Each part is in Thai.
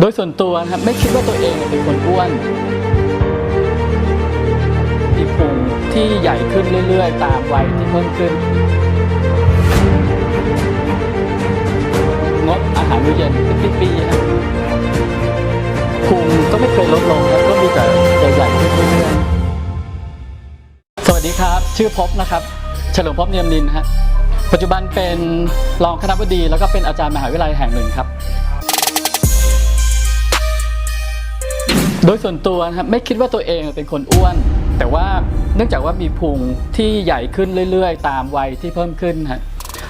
โดยส่วนตัวนะครับไม่คิดว่าตัวเองเป็นคนอ้วนมีพุงที่ใหญ่ขึ้นเรื่อยๆ ตามวัยที่เพิ่มขึ้น งดอาหารมื้อเย็นเป็นปีๆครับพุงก็ไม่เคยลดลงครับก็มีแต่ใหญ่ขึ้นเรื่อยๆ สวัสดีครับ ชื่อพบนะครับ เฉลิมพบเนียมนินฮะปัจจุบันเป็นรองคณะบดีแล้วก็เป็นอาจารย์มหาวิทยาลัยแห่งหนึ่งครับ โดยส่วนตัวนะครับไม่คิดว่าตัวเองเป็นคนอ้วน แต่ว่าเนื่องจากว่ามีพุงที่ใหญ่ขึ้นเรื่อยๆ ตามวัยที่เพิ่มขึ้นฮะ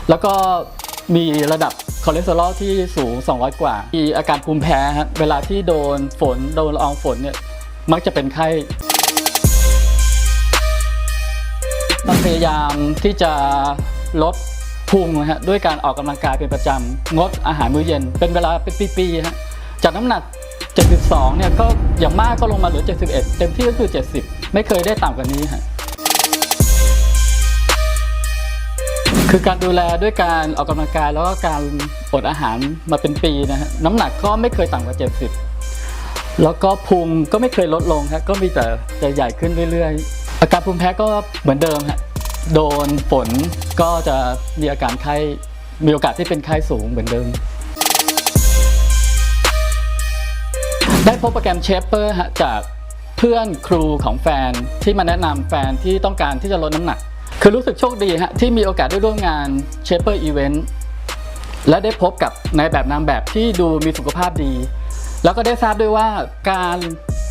แล้วก็มีระดับคอเลสเตอรอลที่สูง 200 กว่า มีอาการภูมิแพ้ฮะเวลาที่โดนฝนโดนละอองฝนเนี่ยมักจะเป็นไข้พยายามที่จะลดพุงนะฮะด้วยการออกกำลังกายเป็นประจำงดอาหารมื้อเย็น เป็นเวลาเป็นปีๆฮะจากน้ำหนัก 72 เนี่ยก็อย่างมากก็ลงมาเหลือ 71 เต็มที่ก็คือ 70 ไม่เคยได้ต่ำกว่านี้ฮะคือการดูแลด้วยการออกกำลังกายแล้วก็การอดอาหารมาเป็นปีนะฮะน้ำหนักก็ไม่เคยต่ำกว่า 70 แล้วก็พุงก็ไม่เคยลดลงฮะก็มีแต่จะใหญ่ขึ้นเรื่อย ๆ อาการภูมิแพ้ก็เหมือนเดิมฮะโดนฝนก็จะมีอาการไข้มีโอกาสที่เป็นไข้สูงเหมือนเดิม ได้พบโปรแกรมเชฟเปอร์จากเพื่อนครูของแฟนที่มาแนะนำแฟนที่ต้องการที่จะลดน้ำหนัก คือรู้สึกโชคดีฮะที่มีโอกาสได้ร่วมงานเชฟเปอร์อีเวนต์และได้พบกับนายแบบนางแบบที่ดูมีสุขภาพดี แล้วก็ได้ทราบด้วยว่าการ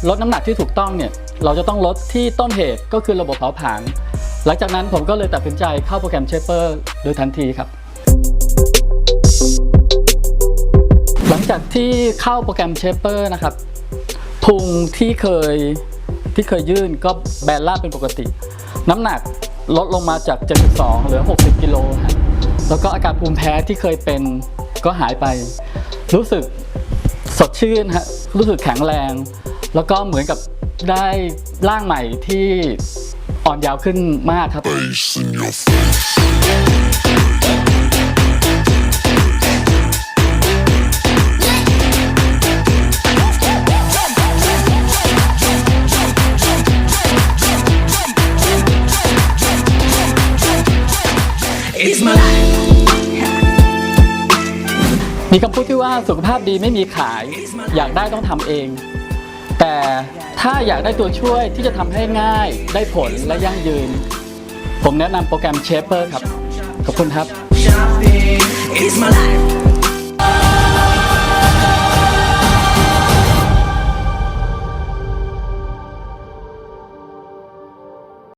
ลดน้ำหนักที่ถูกต้องเนี่ยเราจะต้องลดที่ต้นเหตุก็คือระบบเผาผลาญหลังจากนั้นผมก็เลยตัดสินใจเข้าโปรแกรมเชฟเปอร์โดยทันทีครับ จากที่เข้าโปรแกรมเชฟเปอร์นะครับพุงที่เคยที่เคยยื่นก็แบนราบเป็นปกติ น้ำหนักลดลงมาจาก 72 เหลือ 60 กิโลฮะแล้วก็อาการภูมิแพ้ที่เคยเป็นก็หายไป รู้สึกสดชื่นฮะรู้สึกแข็งแรง แล้วก็เหมือนกับได้ร่างใหม่ที่อ่อนยาวขึ้นมากครับ It's my life. มีคำพูดที่ว่าสุขภาพดีไม่มีขาย อยากได้ต้องทำเอง แต่ถ้าอยากได้ตัวช่วยที่จะทำให้ง่าย ได้ผลและยั่งยืน ผมแนะนำโปรแกรมเชฟเปอร์ครับ ขอบคุณครับ